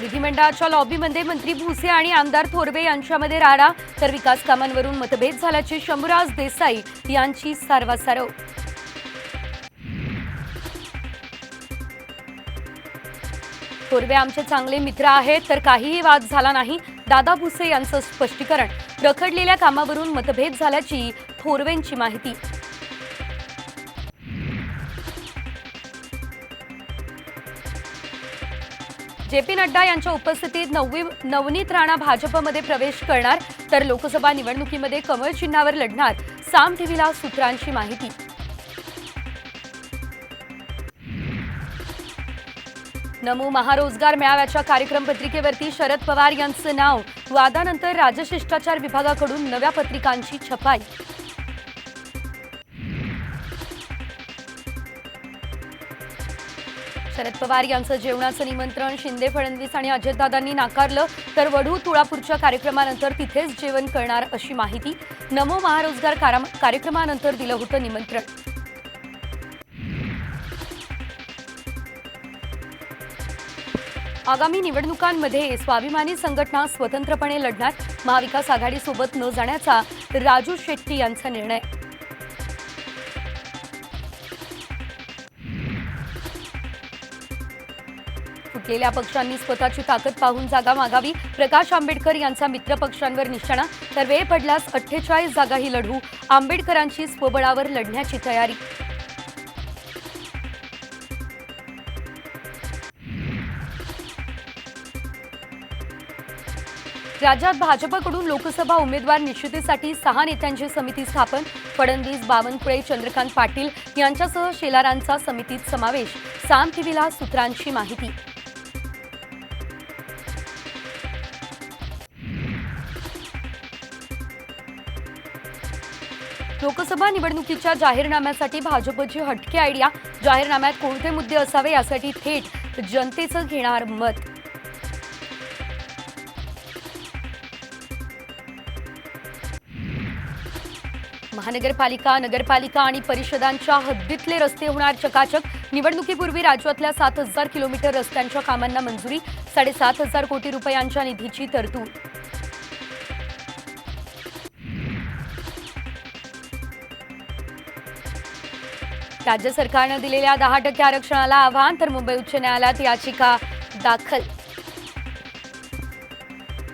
विधिमंडळाच्या लॉबीमध्ये मंत्री भुसे आणि आमदार थोरवे यांच्यामध्ये राडा तर विकास कामांवरून मतभेद झाल्याचे शंभूराज देसाई यांची सारवासारव. थोरवे आमचे चांगले मित्र आहेत तर काहीही वाद झाला नाही. दादा भुसे यांचं स्पष्टीकरण. रखडलेल्या कामावरून मतभेद झाल्याची थोरवेंची माहिती. जे पी नड्डा यांच्या उपस्थितीत नववी नवनीत राणा भाजपमध्ये प्रवेश करणार तर लोकसभा निवडणुकीमध्ये कमळ चिन्हावर लढणार साम टीव्हीला सूत्रांची माहिती. नमो महारोजगार मेळाव्याच्या कार्यक्रम पत्रिकेवरती शरद पवार यांचं नाव वादानंतर राजशिष्टाचार विभागाकडून नव्या पत्रिकांची छपाई. शरद पवार यांचं जेवणाचं निमंत्रण शिंदे फडणवीस आणि अजितदादांनी नाकारलं तर वढू तुळापूरच्या कार्यक्रमानंतर तिथेच जेवण करणार अशी माहिती नमो महारोजगार कार्यक्रमानंतर दिलं होतं निमंत्रण. आगामी निवडणुकांमध्ये स्वाभिमानी संघटना स्वतंत्रपणे लढणार महाविकास आघाडीसोबत न जाण्याचा राजू शेट्टी यांचा निर्णय फुटलेल्या पक्षांनी स्वतःची ताकद पाहून जागा मागावी. प्रकाश आंबेडकर यांचा मित्र पक्षांवर निशाणा. तर वेळ पडल्यास अठ्ठेचाळीस जागाही लढवू. आंबेडकरांची स्वबळावर लढण्याची तयारी. राज्यात भाजपकडून लोकसभा उमेदवार निश्चितीसाठी सहा नेत्यांची समिती स्थापन. फडणवीस बावनकुळे चंद्रकांत पाटील यांच्यासह शेलारांचा समितीत समावेश. साम टीव्हीला सूत्रांची माहिती. लोकसभा निवडणुकीच्या जाहीरनाम्यासाठी भाजपची हटके आयडिया. जाहीरनाम्यात कोणते मुद्दे असावे यासाठी थेट जनतेचं घेणार मत. महानगरपालिका नगरपालिका आणि परिषदांच्या हद्दीतले रस्ते होणार चकाचक. निवडणुकीपूर्वी राज्यातल्या सात हजार किलोमीटर रस्त्यांच्या कामांना मंजुरी साडेसात हजार कोटी रुपयांच्या निधीची तरतूद. राज्य सरकारनं दिलेल्या दहा टक्के आरक्षणाला आव्हान तर मुंबई उच्च न्यायालयात याचिका दाखल.